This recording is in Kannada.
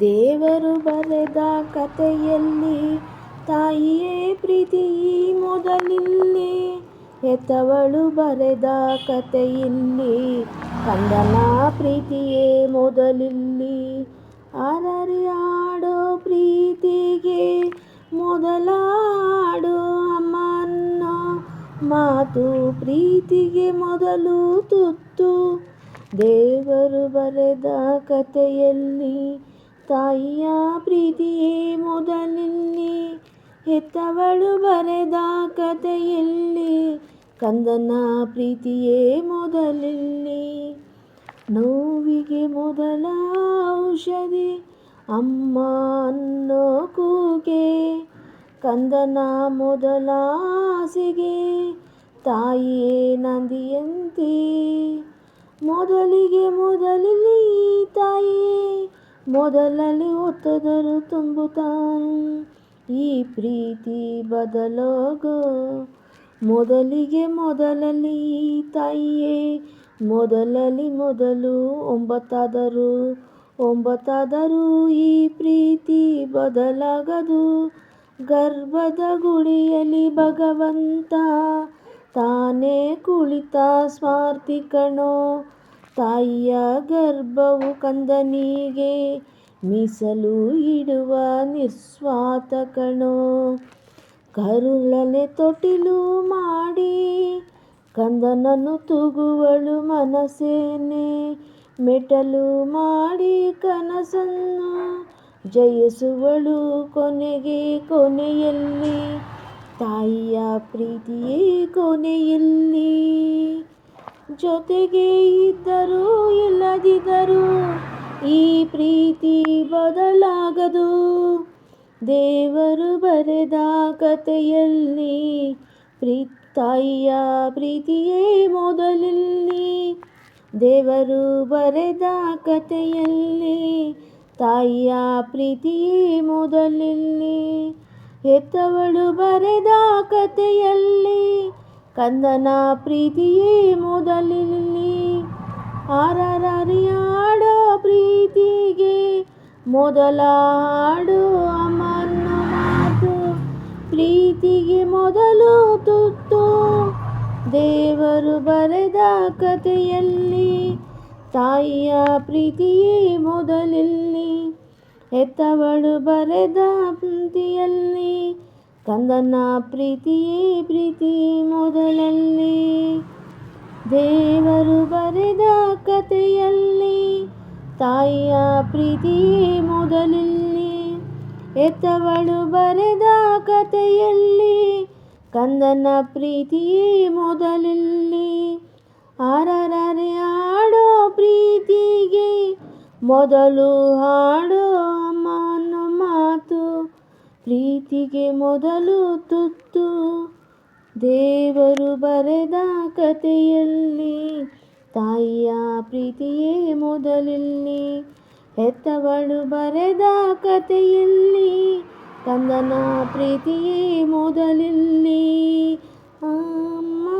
ದೇವರು ಬರೆದ ಕಥೆಯಲ್ಲಿ, ತಾಯಿಯೇ ಪ್ರೀತಿ ಮೊದಲಿಲ್ಲಿ. ಹೆತ್ತವಳು ಬರೆದ ಕಥೆಯಲ್ಲಿ, ಕಂದನ ಪ್ರೀತಿಯೇ ಮೊದಲಿಲ್ಲಿ. ಅರರಿ ಆಡೋ ಪ್ರೀತಿಗೆ ಮೊದಲ ಹಾಡು ಅಮ್ಮ ಮಾತು ಪ್ರೀತಿಗೆ ಮೊದಲು ತುತ್ತು. ದೇವರು ಬರೆದ ಕಥೆಯಲ್ಲಿ ತಾಯಿಯ ಪ್ರೀತಿಯೇ ಮೊದಲಿಲ್ಲಿ ಹೆತ್ತವಳು ಬರೆದ ಕಥೆಯಲ್ಲಿ, ಕಂದನ ಪ್ರೀತಿಯೇ ಮೊದಲಿಲ್ಲಿ. ನೋವಿಗೆ ಮೊದಲ ಔಷಧಿ, ಅಮ್ಮ ಅನ್ನೋ ಕೂಗೆ. ಕಂದನ ಮೊದಲ ತಾಯಿಯೇ ನಂದಿಯಂತೆ. ಮೊದಲಿಗೆ ಮೊದಲಿಲ್ಲಿ ತಾಯಿಯೇ ಮೊದಲಲ್ಲಿ ಒತ್ತದರು ತುಂಬುತ್ತಾನೆ. ಈ ಪ್ರೀತಿ ಬದಲಾಗೋ. ಮೊದಲಿಗೆ ಮೊದಲಲ್ಲಿ ತಾಯಿಯೇ. ಮೊದಲಲ್ಲಿ ಮೊದಲು ಒಂಬತ್ತಾದರು. ಒಂಬತ್ತಾದರೂ ಈ ಪ್ರೀತಿ ಬದಲಾಗದು. ಗರ್ಭದ ಗುಡಿಯಲ್ಲಿ ಭಗವಂತ ತಾನೇ ಕುಳಿತ ಸ್ವಾರ್ಥಿ ಕಣೋ. ತಾಯಿಯ ಗರ್ಭವು ಕಂದನಿಗೆ ಮೀಸಲು ಇಡುವ ನಿಸ್ವಾತ ಕಣೋ. ಕರುಳನೆ ತೊಟ್ಟಿಲು ಮಾಡಿ ಕಂದನನ್ನು ತೂಗುವಳು ಮನಸ್ಸೇನೆ. ಮೆಟಲು ಮಾಡಿ ಕನಸನ್ನು ಜಯಿಸುವಳು ಕೊನೆಗೆ ಕೊನೆಯಲ್ಲಿ. ತಾಯಿಯ ಪ್ರೀತಿಯೇ ಕೊನೆಯಲ್ಲಿ. ಜೊತೆಗೆ ಇದ್ದರೂ ಇಲ್ಲದಿದ್ದರೂ ಈ ಪ್ರೀತಿ ಬದಲಾಗದು. ದೇವರು ಬರೆದ ಕಥೆಯಲ್ಲಿ ಪ್ರೀ ತಾಯಿಯ ಪ್ರೀತಿಯೇ ಮೊದಲಿಲ್ಲಿ. ದೇವರು ಬರೆದ ಕಥೆಯಲ್ಲಿ, ತಾಯಿಯ ಪ್ರೀತಿಯೇ ಮೊದಲಿಲ್ಲಿ. ಹೆತ್ತವಳು ಬರೆದ ಕಥೆಯಲ್ಲಿ ಕಂದನ ಪ್ರೀತಿಯೇ ಮೊದಲಿಲ್ಲಿ ಆರರಿ ಪ್ರೀತಿಗೆ ಮೊದಲ ಹಾಡು ಅಮ್ಮನ ಮಾತು. ಪ್ರೀತಿಗೆ ಮೊದಲು ತುತ್ತು. ದೇವರು ಬರೆದ ಕಥೆಯಲ್ಲಿ ತಾಯಿಯ ಪ್ರೀತಿಯೇ ಮೊದಲಿಲ್ಲಿ. ಹೆತ್ತವಳು ಬರೆದ ಪ್ರೀತಿಯಲ್ಲಿ ಕಂದನ ಪ್ರೀತಿಯೇ ಪ್ರೀತಿ ಮೊದಲಲ್ಲಿ. ದೇವರು ಬರೆದ ಕಥೆಯಲ್ಲಿ ತಾಯಿಯ ಪ್ರೀತಿಯೇ ಮೊದಲಲ್ಲಿ. ಎತ್ತವಳು ಬರೆದ ಕಥೆಯಲ್ಲಿ ಕಂದನ ಪ್ರೀತಿಯೇ ಮೊದಲಲ್ಲಿ. ಆರರರೆ ಆಡೋ ಪ್ರೀತಿಗೆ ಮೊದಲು ಹಾಡೋ ಪ್ರೀತಿಗೆ ಮೊದಲು ತುತ್ತು, ದೇವರು ಬರೆದ ಕಥೆಯಲ್ಲಿ, ತಾಯಿಯ ಪ್ರೀತಿಯೇ ಮೊದಲಿಲ್ಲಿ, ಹೆತ್ತವಳು ಬರೆದ ಕಥೆಯಲ್ಲಿ, ತಂದನ ಪ್ರೀತಿಯೇ ಮೊದಲಿಲ್ಲಿ. ಆಮ